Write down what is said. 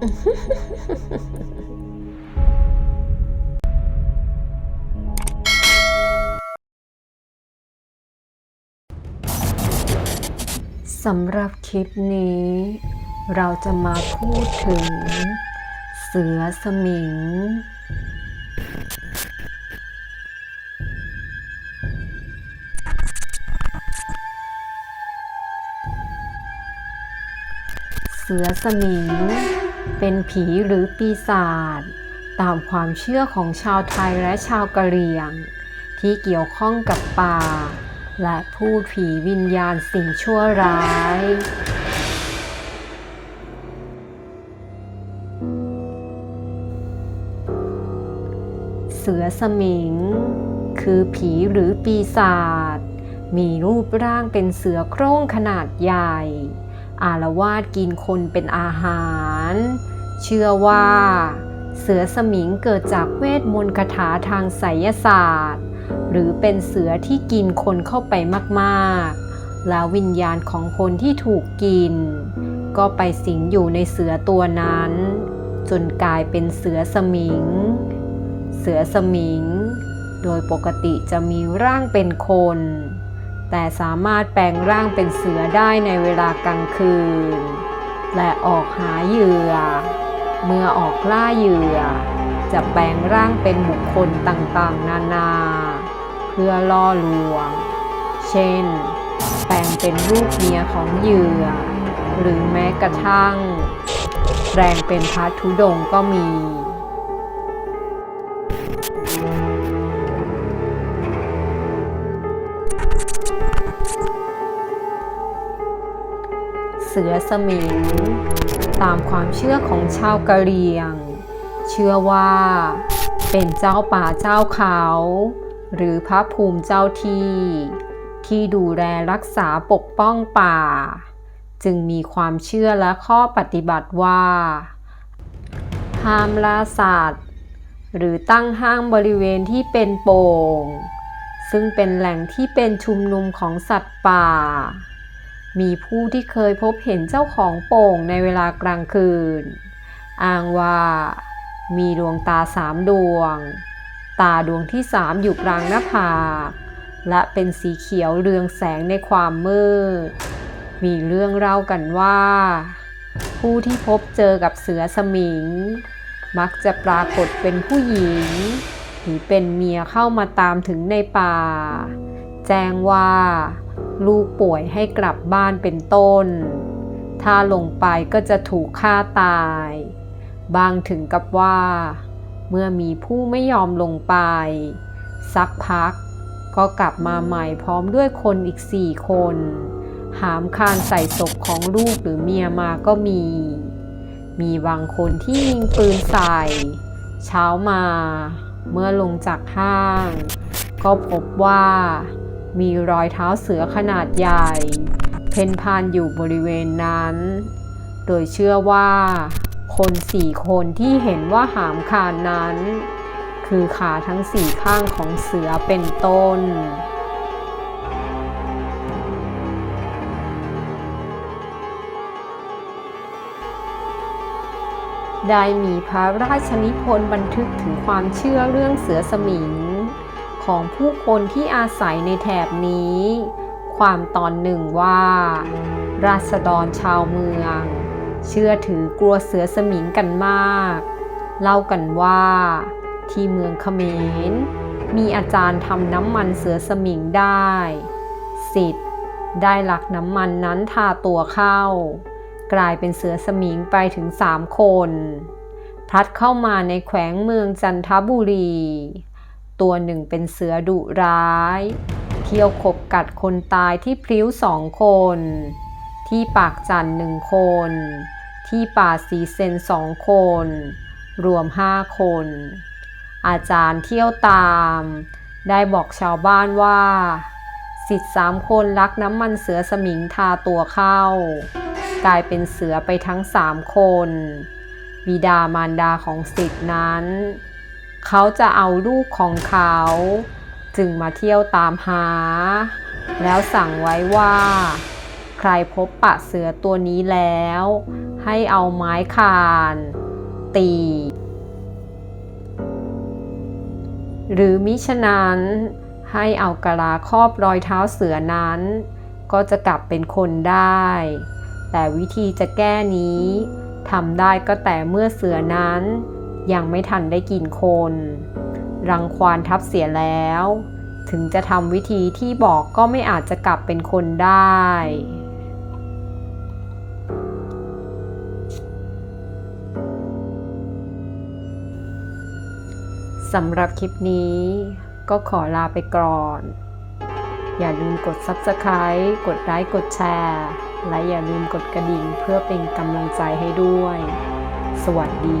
สำหรับคลิปนี้ เราจะมาพูดถึง เสือสมิง เสือสมิง เป็นผีหรือปีศาจตามความเชื่อของชาวไทยและชาวกะเหรี่ยง ที่เกี่ยวข้องกับป่า และพูดผีวิญญาณสิ่งชั่วร้ายเสือสมิง คือผีหรือปีศาจมีรูปร่างเป็นเสือโคร่งขนาดใหญ่ อารวาสกินคนเป็นอาหาร เชื่อว่า เสือสมิงเกิดจากเวทมนต์คาถาทางไสยศาสตร์ หรือเป็นเสือที่กินคนเข้าไปมากๆ แล้ววิญญาณของคนที่ถูกกิน ก็ไปสิงอยู่ในเสือตัวนั้น จนกลายเป็นเสือสมิง เสือสมิง โดยปกติจะมีร่างเป็นคน แต่สามารถแปลงร่างเป็นเสือได้ในเวลากลางคืนและออกหาเหยื่อ เมื่อออกล่าเหยื่อ จะแปลงร่างเป็นบุคคลต่างๆ นานา เพื่อล่อลวง เช่น แปลงเป็นรูปเมียของเหยื่อ หรือแม้กระทั่ง แปลงเป็นพระธุดงก็มี เสือสมิง ตามความเชื่อของชาวกะเหรี่ยง เชื่อว่า เป็นเจ้าป่าเจ้าเขา หรือพระภูมิเจ้าที่ ที่ดูแลรักษาปกป้องป่า จึงมีความเชื่อและข้อปฏิบัติว่าห้ามล่าสัตว์หรือตั้งห้างบริเวณที่เป็นโป่ง ซึ่งเป็นแหล่งที่เป็นชุมนุมของสัตว์ป่า มีผู้ที่เคยพบเห็นเจ้าของโป่งในเวลากลางคืน อ้างว่า มีดวงตาสามดวง ตาดวงที่สามอยู่กลางหน้าผาก และเป็นสีเขียวเรืองแสงในความมืด มีเรื่องเล่ากันว่า ผู้ที่พบเจอกับเสือสมิง มักจะปรากฏเป็นผู้หญิงหรือเป็นเมียเข้ามาตามถึงในป่า แจ้งว่า ลูกป่วยให้กลับบ้านเป็นต้น ถ้าลงไปก็จะถูกฆ่าตาย บางถึงกับว่า เมื่อมีผู้ไม่ยอมลงไป สักพัก ก็กลับมาใหม่พร้อมด้วยคนอีกสี่คน หามคานใส่ศพของลูกหรือเมียมาก็มี มีบางคนที่ยิงปืนใส่ เช้ามา เมื่อลงจากห้าง ก็พบว่า มีรอยเท้าเสือขนาดใหญ่ เพ่นพ่านอยู่บริเวณนั้น โดยเชื่อว่า คนสี่คนที่เห็นว่าหามคานนั้น คือขาทั้งสี่ข้างของเสือเป็นต้นได้มีพระราชนิพนธ์บันทึกถึงความเชื่อเรื่องเสือสมิง ของผู้คนที่อาศัยในแถบนี้ ความตอนหนึ่งว่า ราษฎรชาวเมือง เชื่อถือกลัวเสือสมิงกันมาก เล่ากันว่า ที่เมืองเขมร มีอาจารย์ทำน้ำมันเสือสมิงได้ สิทธิ์ได้หลักน้ำมันนั้นทาตัวเข้า กลายเป็นเสือสมิงไปถึงสามคน พัดเข้ามาในแขวงเมืองจันทบุรี ตัวหนึ่งเป็นเสือดุร้าย เที่ยวขบกัดคนตายที่พลิ้วสองคน ที่ปากจันหนึ่งคน ที่ป่าสีเซนสองคน รวมห้าคน อาจารย์เที่ยวตาม ได้บอกชาวบ้านว่าสิทธิ์สามคนรักน้ำมันเสือสมิงทาตัวเข้า กลายเป็นเสือไปทั้งสามคน บิดามารดาของสิทธิ์นั้น เขาจะเอาลูกของเขา จึงมาเที่ยวตามหา แล้วสั่งไว้ว่า ใครพบปะเสือตัวนี้แล้ว ให้เอาไม้คาน ตี หรือมิฉะนั้นให้เอากะลาครอบรอยเท้าเสือนั้น ก็จะกลับเป็นคนได้ แต่วิธีจะแก้นี้ทำได้ก็แต่เมื่อเสือนั้น ยังไม่ทันได้กินคน รังควานทับเสียแล้ว ถึงจะทำวิธีที่บอกก็ไม่อาจจะกลับเป็นคนได้ สำหรับคลิปนี้ก็ขอลาไปก่อน อย่าลืมกด Subscribe กดไลค์กดแชร์ และอย่าลืมกดกระดิ่งเพื่อเป็นกำลังใจให้ด้วย สวัสดี